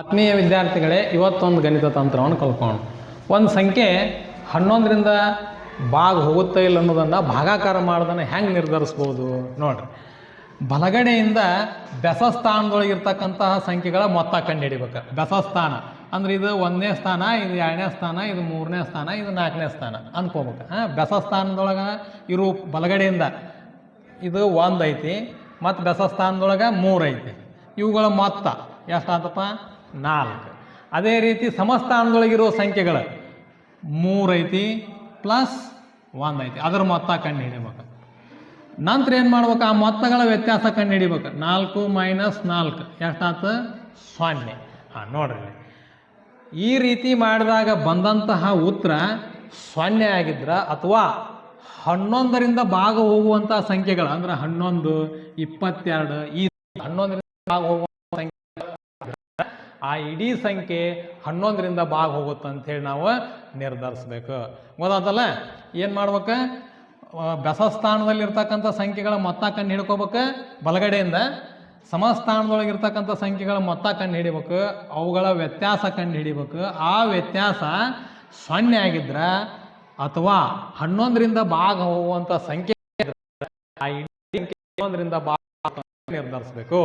ಆತ್ಮೀಯ ವಿದ್ಯಾರ್ಥಿಗಳೇ, ಇವತ್ತೊಂದು ಗಣಿತ ತಂತ್ರವನ್ನು ಕಲ್ಕೋಣ ಒಂದು ಸಂಖ್ಯೆ ಹನ್ನೊಂದರಿಂದ ಭಾಗ ಹೋಗುತ್ತೆ ಇಲ್ಲ ಅನ್ನೋದನ್ನು ಭಾಗಾಕಾರ ಮಾಡೋದನ್ನು ಹೆಂಗೆ ನಿರ್ಧರಿಸ್ಬೋದು ನೋಡ್ರಿ. ಬಲಗಡೆಯಿಂದ ಬೆಸ ಸ್ಥಾನದೊಳಗಿರ್ತಕ್ಕಂತಹ ಸಂಖ್ಯೆಗಳ ಮೊತ್ತ ಕಂಡುಹಿಡಿಬೇಕು. ಬೆಸ ಸ್ಥಾನ ಅಂದ್ರೆ ಇದು ಒಂದನೇ ಸ್ಥಾನ, ಇದು ಎರಡನೇ ಸ್ಥಾನ, ಇದು ಮೂರನೇ ಸ್ಥಾನ, ಇದು ನಾಲ್ಕನೇ ಸ್ಥಾನ ಅಂದ್ಕೋಬೇಕು ಹಾಂ ಬೆಸ ಸ್ಥಾನದೊಳಗೆ ಇರು ಬಲಗಡೆಯಿಂದ ಇದು ಒಂದು ಐತಿ, ಮತ್ತು ಬೆಸ ಸ್ಥಾನದೊಳಗೆ ಮೂರು ಐತಿ. ಇವುಗಳ ಮೊತ್ತ ಎಷ್ಟಾತಪ್ಪ? ನಾಲ್ಕು. ಅದೇ ರೀತಿ ಸಮಸ್ಥಾನದೊಳಗಿರೋ ಸಂಖ್ಯೆಗಳು ಮೂರು ಐತಿ, ಪ್ಲಸ್ ಒಂದು ಐತಿ. ಅದರ ಮೊತ್ತ ಕಂಡು ಹಿಡಿಬೇಕು. ನಂತರ ಏನು ಮಾಡ್ಬೇಕು? ಆ ಮೊತ್ತಗಳ ವ್ಯತ್ಯಾಸ ಕಂಡು ಹಿಡಿಬೇಕು. ನಾಲ್ಕು ಮೈನಸ್ ನಾಲ್ಕು. ಎಷ್ಟಾತು? ಸೊನ್ನೆ. ಹಾಂ, ನೋಡ್ರಿ ಈ ರೀತಿ ಮಾಡಿದಾಗ ಬಂದಂತಹ ಉತ್ತರ ಸೊನ್ನೆ ಆಗಿದ್ರ ಅಥವಾ ಹನ್ನೊಂದರಿಂದ ಭಾಗ ಹೋಗುವಂಥ ಸಂಖ್ಯೆಗಳು, ಅಂದ್ರೆ ಹನ್ನೊಂದು, ಇಪ್ಪತ್ತೆರಡು, ಈ ಹನ್ನೊಂದರಿಂದ ಭಾಗ ಹೋಗುವ ಸಂಖ್ಯೆ ಆ ಇಡೀ ಸಂಖ್ಯೆ ಹನ್ನೊಂದರಿಂದ ಭಾಗ ಹೋಗುತ್ತೆ ಅಂತೇಳಿ ನಾವು ನಿರ್ಧರಿಸ್ಬೇಕು. ಗೊತ್ತಾತಲ್ಲ? ಏನು ಮಾಡ್ಬೇಕು? ಬೆಸ ಬೆಸ ಸ್ಥಾನದಲ್ಲಿರ್ತಕ್ಕಂಥ ಸಂಖ್ಯೆಗಳ ಮೊತ್ತ ಕಂಡು ಹಿಡ್ಕೋಬೇಕು? ಬಲಗಡೆಯಿಂದ. ಸಮಸ್ಥಾನದೊಳಗಿರ್ತಕ್ಕಂಥ ಸಂಖ್ಯೆಗಳ ಮೊತ್ತ ಕಂಡು ಹಿಡಿಬೇಕು. ಅವುಗಳ ವ್ಯತ್ಯಾಸ ಕಂಡು ಹಿಡಿಬೇಕು. ಆ ವ್ಯತ್ಯಾಸ ಸೊನ್ನೆ ಆಗಿದ್ರೆ ಅಥವಾ ಹನ್ನೊಂದರಿಂದ ಭಾಗ ಹೋಗುವಂಥ ಸಂಖ್ಯೆ ಆ ಇಡೀ ಹನ್ನೊಂದರಿಂದ ಭಾಗ ನಿರ್ಧರಿಸ್ಬೇಕು.